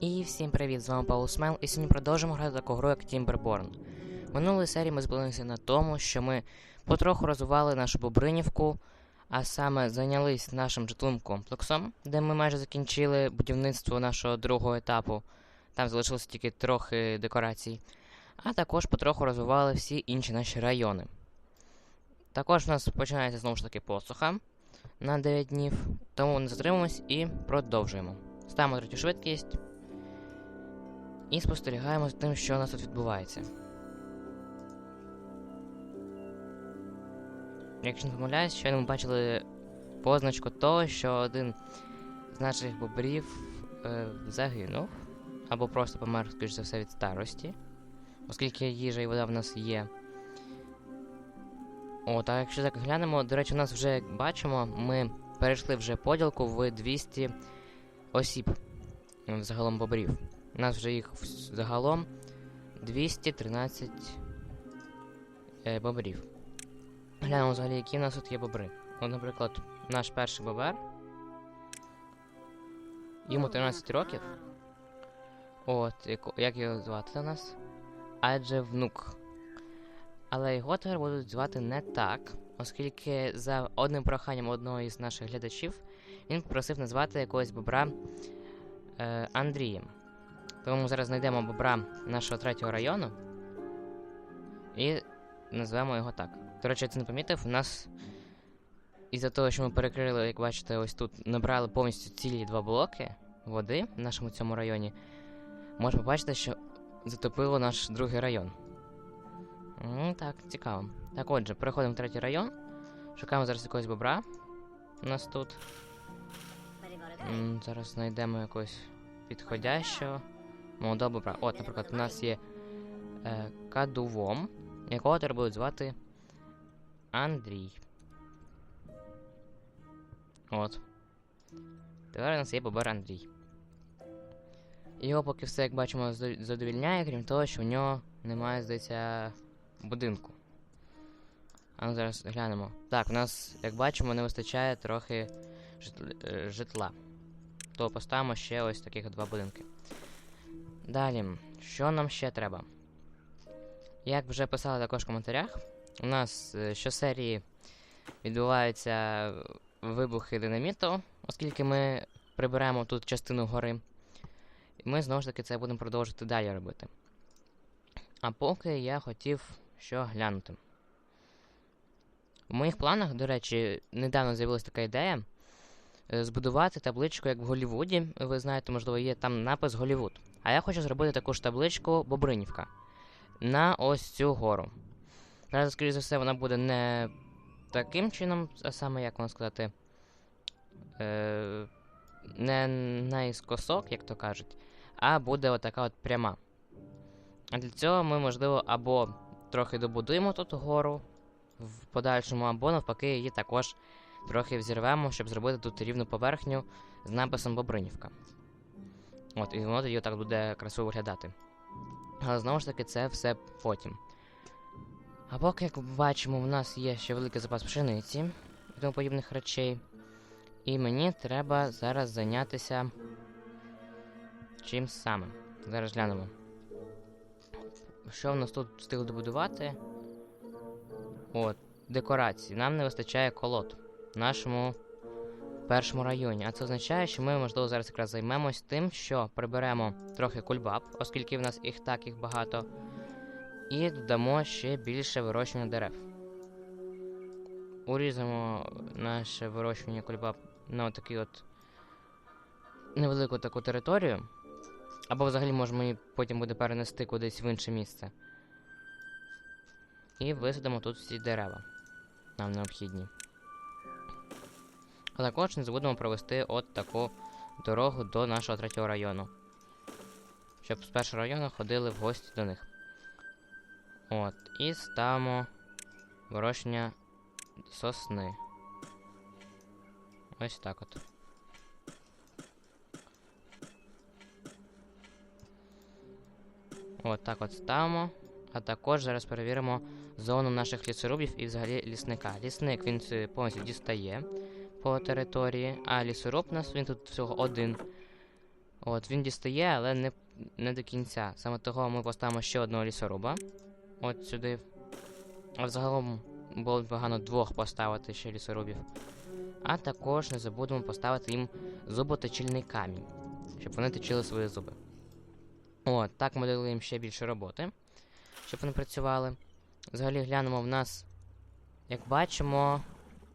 І всім привіт, з вами Паул Смел, і сьогодні продовжимо грати таку гру, як. В минулій серії ми зупинилися на тому, що ми потроху розвивали нашу Бобринівку, а саме зайнялись нашим житловим комплексом, де ми майже закінчили будівництво нашого другого етапу. Там залишилося тільки трохи декорацій. А також потроху розвивали всі інші наші райони. Також у нас починається знову ж таки посуха на 9 днів, тому не затримуємось і продовжуємо. Ставимо третю швидкість. І спостерігаємо за тим, що у нас тут відбувається. Якщо не помиляюсь, щойно ми бачили позначку того, що один з наших бобрів е, загинув, або просто помер, скоріш за все, від старості, оскільки їжа і вода в нас є. О, так якщо так глянемо, до речі, у нас вже, як бачимо, ми перейшли вже поділку в 200 осіб м, загалом бобрів. У нас вже їх загалом 213 е, бобрів. Глянемо взагалі, які в нас тут є бобри. От, наприклад, наш перший бобер. Йому 13 років. От, як його звати у нас? Адже внук. Але його тепер будуть звати не так, оскільки за одним проханням одного із наших глядачів він попросив назвати якогось бобра е, Андрієм. Тому ми зараз знайдемо бобра нашого третього району і назвемо його так. До речі, я це не помітив. У нас із-за того, що ми перекрили, як бачите, ось тут набрали повністю цілі два блоки води в нашому цьому районі. Можна побачити, що затопило наш другий район. М, так, цікаво. Так, отже, переходимо в третій район. Шукаємо зараз якогось бобра. У нас тут. Зараз знайдемо якогось підходящого. Молодого бобра. От, наприклад, у нас є е, кадувом, якого тепер будуть звати Андрій. От. Тепер у нас є бобер Андрій. Його поки все, як бачимо, задовільняє, крім того, що в нього немає, здається, будинку. А ну зараз глянемо. Так, у нас, як бачимо, не вистачає трохи е, житла. То поставимо ще ось таких два будинки. Далі, що нам ще треба? Як вже писали також в коментарях, у нас е, щосерії відбуваються вибухи динаміту, оскільки ми приберемо тут частину гори. І ми знову ж таки це будемо продовжувати далі робити. А поки я хотів що глянути. У моїх планах, до речі, недавно з'явилася така ідея е, збудувати табличку, як в Голлівуді. Ви знаєте, можливо, є там напис Голлівуд. А я хочу зробити таку ж табличку Бобринівка на ось цю гору. Зараз, скоріше за все, вона буде не таким чином, а саме, як вам сказати, е, не наіскосок, як то кажуть, а буде отака от пряма. А для цього ми, можливо, або трохи добудуємо тут гору в подальшому, або навпаки її також трохи взірвемо, щоб зробити тут рівну поверхню з написом Бобринівка. От, і воно тоді так буде красиво виглядати. Але знову ж таки, це все потім. А поки, як бачимо, в нас є ще великий запас пшениці і тому подібних речей. І мені треба зараз зайнятися чим саме. Зараз глянемо. Що в нас тут встигли добудувати? От, декорації. Нам не вистачає колод нашому першому районі. А це означає, що ми, можливо, зараз якраз займемось тим, що приберемо трохи кульбаб, оскільки в нас їх так їх багато, і додамо ще більше вирощування дерев. Урізаємо наше вирощування кульбаб на такий от невелику таку територію. Або взагалі можемо її потім буде перенести кудись в інше місце. І висадимо тут всі дерева. Нам необхідні. А також не забудемо провести от таку дорогу до нашого третього району. Щоб з першого району ходили в гості до них. От. І ставимо вирощення сосни. Ось так от. От так от ставимо. А також зараз перевіримо зону наших лісорубів і взагалі лісника. Лісник він повністю дістає по території, а лісоруб у нас він тут всього один. От, він дістає, але не, не до кінця. Саме того ми поставимо ще одного лісоруба. От сюди. А взагалом було б погано двох поставити ще лісорубів. А також не забудемо поставити їм зуботочильний камінь, щоб вони точили свої зуби. От, так ми дали їм ще більше роботи, щоб вони працювали. Взагалі глянемо в нас, як бачимо,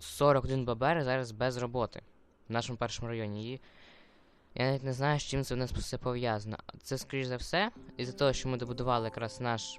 41 бабер зараз без роботи в нашому першому районі. І я навіть не знаю, з чим це в нас все пов'язано. Це, скоріш за все, із-за того, що ми добудували якраз наш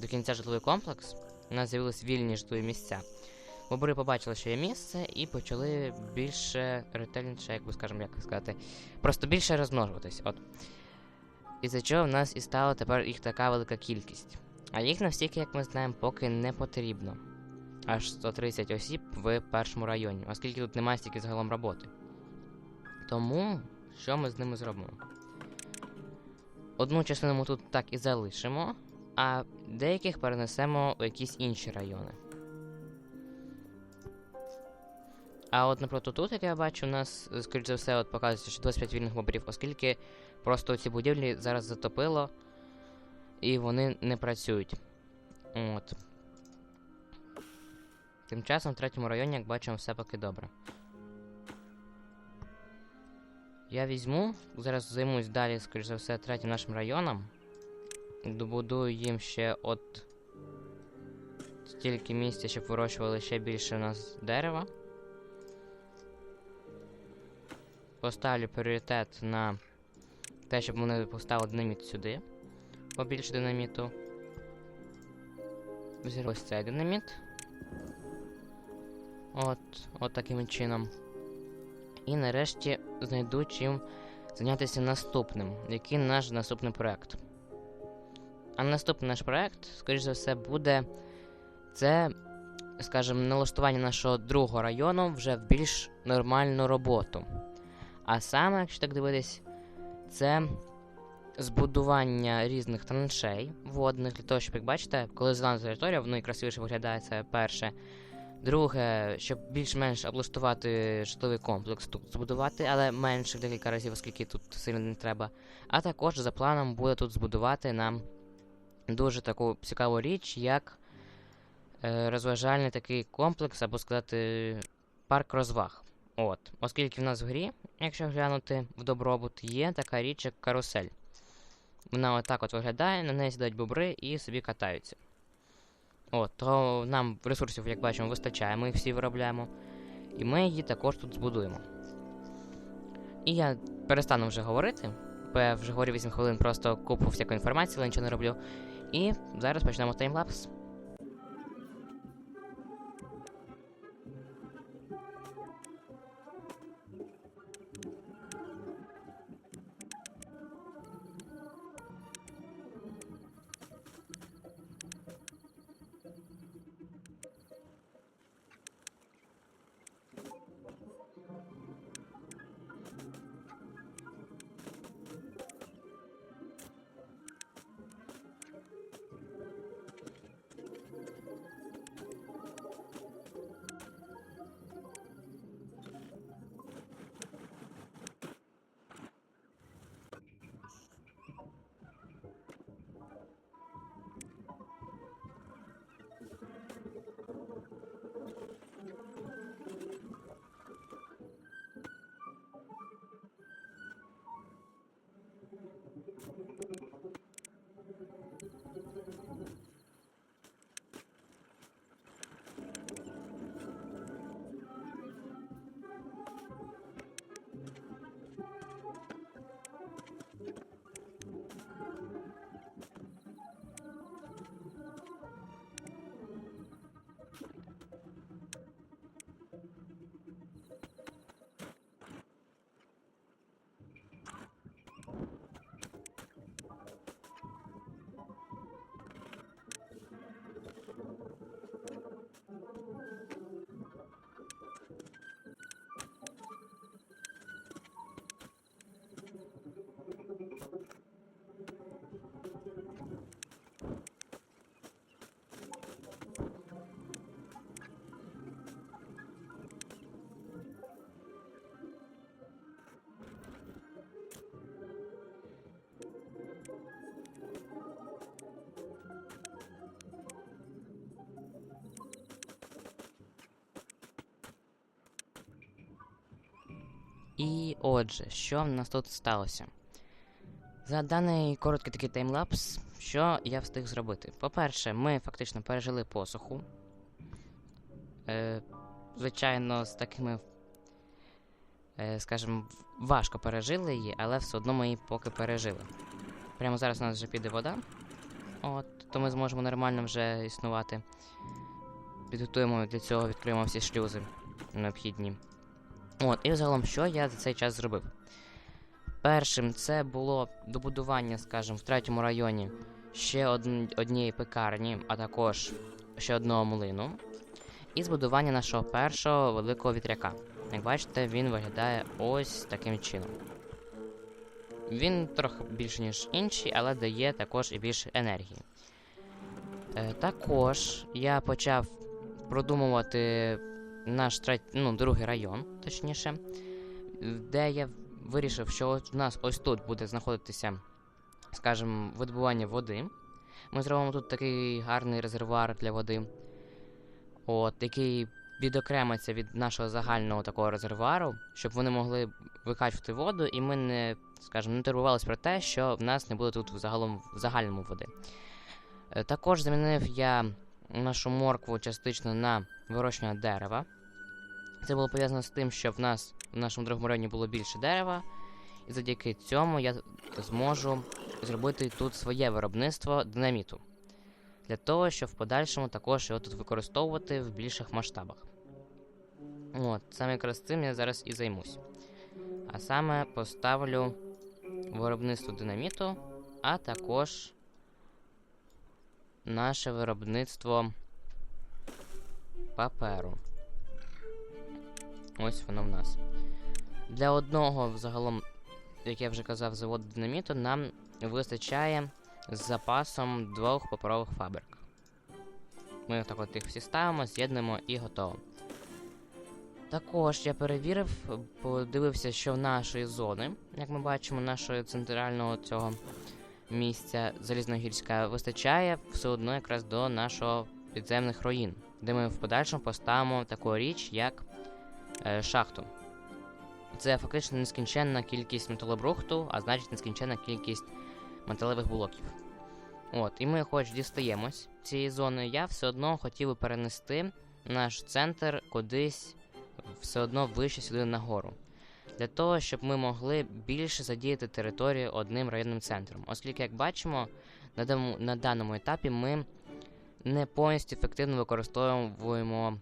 до кінця житловий комплекс, у нас з'явились вільні житлові місця. Бобри побачили, що є місце, і почали більше ретельніше, як би скажемо, як сказати, просто більше розмножуватись. От. Із-за чого в нас і стала тепер їх така велика кількість. А їх настільки, як ми знаємо, поки не потрібно. Аж 130 осіб в першому районі, оскільки тут немає стільки загалом роботи. Тому що ми з ними зробимо? Одну частину ми тут так і залишимо, а деяких перенесемо у якісь інші райони. А от, наприклад, тут, як я бачу, у нас, скоріш за все, от показується, що 25 вільних бобрів, оскільки просто ці будівлі зараз затопило і вони не працюють. От. Тим часом в третьому районі, як бачимо, все поки добре. Я візьму, зараз займусь далі, скоріш за все, третім нашим районом. Добудую їм ще от стільки місця, щоб вирощували ще більше у нас дерева. Поставлю пріоритет на те, щоб вони поставили динаміт сюди. Побільше динаміту. Взяли ось цей динаміт. От, от таким чином. І нарешті знайду чим зайнятися наступним. Який наш наступний проект. А наступний наш проект, скоріш за все, буде це, скажімо, налаштування нашого другого району вже в більш нормальну роботу. А саме, якщо так дивитись, це збудування різних траншей водних для того, щоб, як бачите, коли зелена територія, воно і красивіше виглядає, це перше. Друге, щоб більш-менш облаштувати житловий комплекс тут збудувати, але менше в декілька разів, оскільки тут сильно не треба. А також за планом буде тут збудувати нам дуже таку цікаву річ, як е, розважальний такий комплекс, або сказати, парк розваг. От, оскільки в нас в грі, якщо глянути в добробут, є така річ, як карусель. Вона отак от виглядає, на неї сідають бобри і собі катаються. От, то нам ресурсів, як бачимо, вистачає, ми їх всі виробляємо. І ми її також тут збудуємо. І я перестану вже говорити, бо я вже говорю 8 хвилин, просто купу всякої інформації, але нічого не роблю. І зараз почнемо таймлапс. І отже, що в нас тут сталося? За даний короткий такий таймлапс, що я встиг зробити? По-перше, ми фактично пережили посуху. Е, звичайно, з такими, е, скажімо, важко пережили її, але все одно ми її поки пережили. Прямо зараз у нас вже піде вода. От, то ми зможемо нормально вже існувати. Підготуємо для цього, відкриємо всі шлюзи необхідні. От, і загалом, що я за цей час зробив? Першим це було добудування, скажімо, в третьому районі ще одн- однієї пекарні, а також ще одного млину. І збудування нашого першого великого вітряка. Як бачите, він виглядає ось таким чином. Він трохи більше, ніж інші, але дає також і більше енергії. Е, також я почав продумувати наш трет... ну, другий район, точніше, де я вирішив, що от у нас ось тут буде знаходитися, скажімо, видобування води. Ми зробимо тут такий гарний резервуар для води, от, який відокремиться від нашого загального такого резервуару, щоб вони могли викачувати воду, і ми не, скажімо, не турбувалися про те, що в нас не буде тут взагалом в загальному води. Е, Також замінив я нашу моркву частично на вирощування дерева. Це було пов'язано з тим, що в нас в нашому другому районі було більше дерева, і завдяки цьому я зможу зробити тут своє виробництво динаміту. Для того, щоб в подальшому також його тут використовувати в більших масштабах. От, саме якраз цим я зараз і займусь. А саме поставлю виробництво динаміту, а також наше виробництво паперу. Ось воно в нас. Для одного, взагалом, як я вже казав, заводу динаміту нам вистачає з запасом двох паперових фабрик. Ми так от їх всі ставимо, з'єднуємо і готово. Також я перевірив, подивився, що в нашої зони, як ми бачимо, нашого центрального цього місця Залізногірська вистачає все одно якраз до нашого підземних руїн, де ми в подальшому поставимо таку річ, як шахту. Це фактично нескінченна кількість металобрухту, а значить нескінченна кількість металевих блоків. От, і ми хоч дістаємось цієї зони, я все одно хотів би перенести наш центр кудись все одно вище сюди нагору. Для того, щоб ми могли більше задіяти територію одним районним центром. Оскільки, як бачимо, на, дам- на даному етапі ми не повністю ефективно використовуємо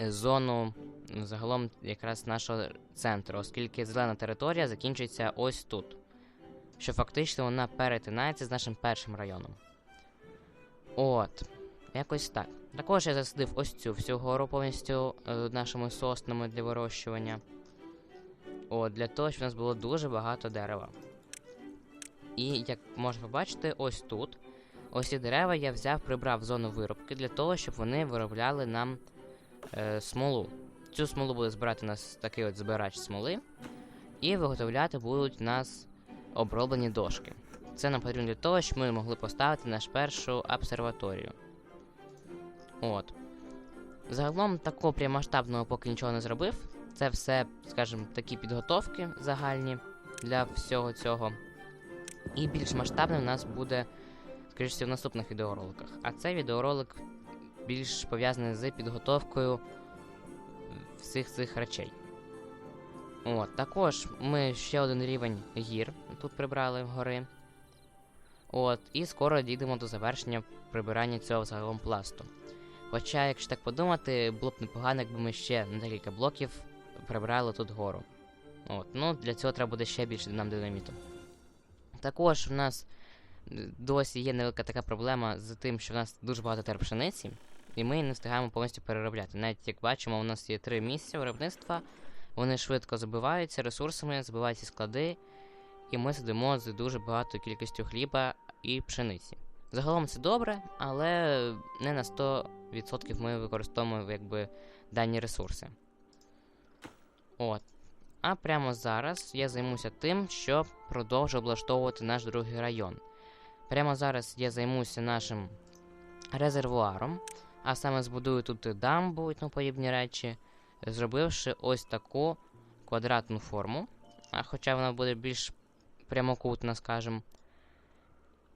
е, зону загалом якраз нашого центру, оскільки зелена територія закінчується ось тут. Що фактично вона перетинається з нашим першим районом. От, якось так. Також я засадив ось цю всю гору повністю е, нашими соснами для вирощування. От, для того, щоб у нас було дуже багато дерева. І як можна побачити, ось тут. Ось ці дерева я взяв, прибрав зону виробки для того, щоб вони виробляли нам е, смолу. Цю смолу буде збирати у нас такий от збирач смоли, і виготовляти будуть у нас оброблені дошки. Це нам потрібно для того, щоб ми могли поставити нашу першу обсерваторію. От. Загалом такого прям масштабного поки нічого не зробив. Це все, скажімо, такі підготовки загальні для всього цього. І більш масштабним у нас буде, скоріш всього, в наступних відеороликах. А цей відеоролик більш пов'язаний з підготовкою всіх цих речей. От, також ми ще один рівень гір тут прибрали гори. От, і скоро дійдемо до завершення прибирання цього загалом пласту. Хоча, якщо так подумати, було б непогано, якби ми ще на декілька блоків прибрали тут гору. От, ну для цього треба буде ще більше нам динаміту. Також у нас досі є невелика така проблема з тим, що в нас дуже багато тер пшениці, і ми не встигаємо повністю переробляти. Навіть як бачимо, у нас є три місця виробництва, вони швидко забиваються ресурсами, забиваються склади, і ми сидимо з дуже багатою кількістю хліба і пшениці. Загалом це добре, але не на 100% ми використовуємо якби дані ресурси. От. А прямо зараз я займуся тим, що продовжу облаштовувати наш другий район. Прямо зараз я займуся нашим резервуаром, а саме збудую тут дамбу і тому подібні речі, зробивши ось таку квадратну форму, а хоча вона буде більш прямокутна, скажімо,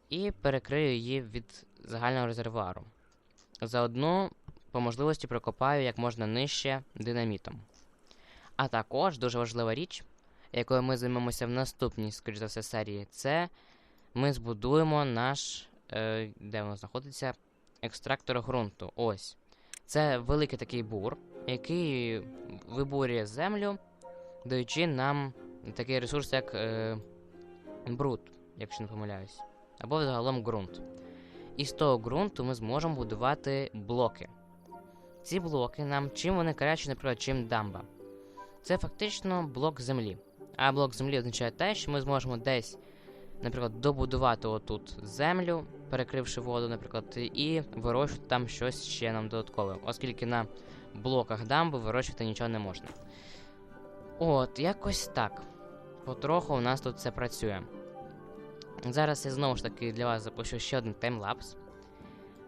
і перекрию її від загального резервуару. Заодно по можливості прокопаю як можна нижче динамітом. А також дуже важлива річ, якою ми займемося в наступній, скоріш за все, серії, це ми збудуємо наш, е, де воно знаходиться, екстрактор ґрунту. Ось. Це великий такий бур, який вибурює землю, даючи нам такий ресурс, як е, бруд, якщо не помиляюсь, або загалом ґрунт. І з того ґрунту ми зможемо будувати блоки. Ці блоки нам чим вони краще, наприклад, чим дамба. Це фактично блок землі. А блок землі означає те, що ми зможемо десь, наприклад, добудувати отут землю, перекривши воду, наприклад, і вирощувати там щось ще нам додаткове, оскільки на блоках дамби вирощувати нічого не можна. От, якось так. Потроху у нас тут це працює. Зараз я знову ж таки для вас запущу ще один таймлапс.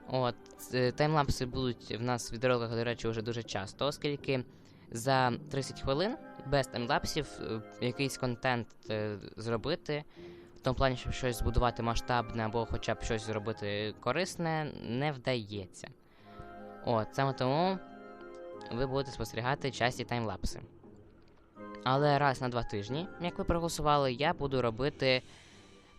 От, е, таймлапси будуть в нас в відеороликах, до речі, вже дуже часто, оскільки за 30 хвилин без таймлапсів е, якийсь контент е, зробити, в тому плані, щоб щось збудувати масштабне або хоча б щось зробити корисне, не вдається. От, саме тому ви будете спостерігати часті таймлапси. Але раз на два тижні, як ви проголосували, я буду робити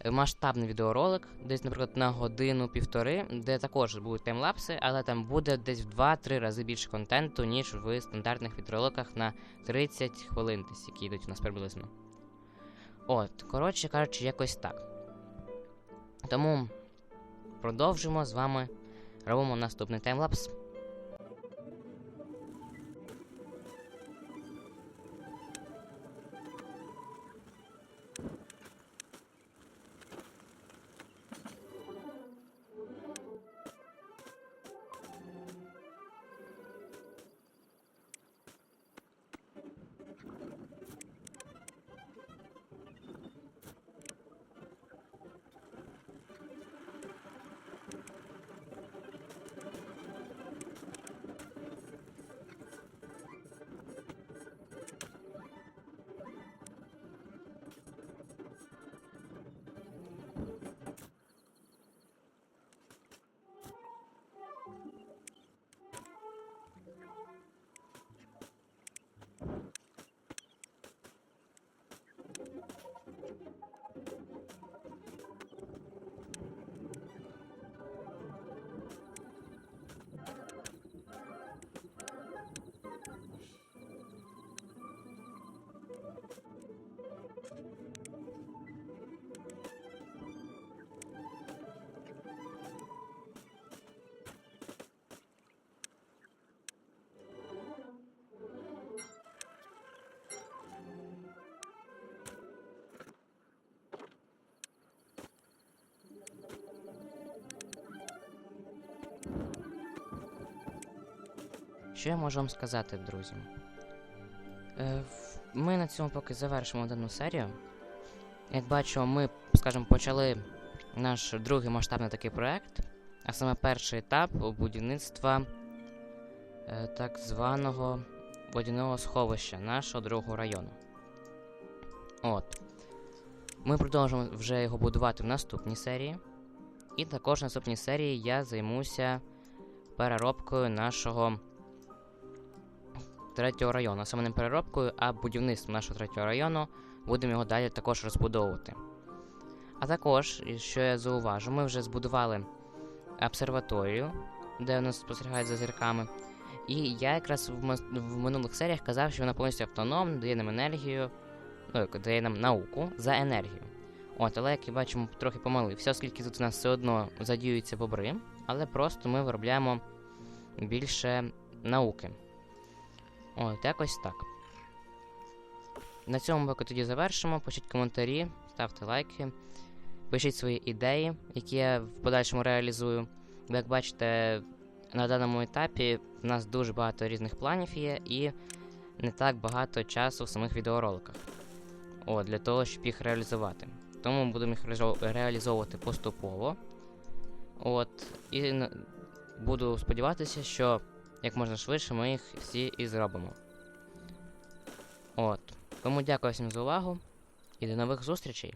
е, масштабний відеоролик, десь, наприклад, на годину-півтори, де також будуть таймлапси, але там буде десь в 2-3 рази більше контенту, ніж в стандартних відеороликах на 30 хвилин, десь, які йдуть у нас приблизно. От, коротше кажучи, якось так. Тому продовжимо з вами. Робимо наступний таймлапс. Що я можу вам сказати, друзі? Е, ми на цьому поки завершимо дану серію. Як бачимо, ми, скажімо, почали наш другий масштабний такий проект, а саме перший етап будівництва е, так званого водяного сховища нашого другого району. От. Ми продовжимо вже його будувати в наступній серії. І також в наступній серії я займуся переробкою нашого третього району. Саме не переробкою, а будівництвом нашого третього району. Будемо його далі також розбудовувати. А також, що я зауважу, ми вже збудували обсерваторію, де нас спостерігають за зірками. І я якраз в, минулих серіях казав, що вона повністю автономна, дає нам енергію, ну, дає нам науку за енергію. От, але як і бачимо, трохи помилився, оскільки тут у нас все одно задіюються бобри, але просто ми виробляємо більше науки. От, якось так. На цьому поки тоді завершимо. Пишіть коментарі, ставте лайки, пишіть свої ідеї, які я в подальшому реалізую. Бо, як бачите, на даному етапі в нас дуже багато різних планів є і не так багато часу в самих відеороликах. От, для того, щоб їх реалізувати. Тому будемо їх реалізовувати поступово. От, і буду сподіватися, що як можна швидше ми їх всі і зробимо. От. Тому дякую всім за увагу і до нових зустрічей!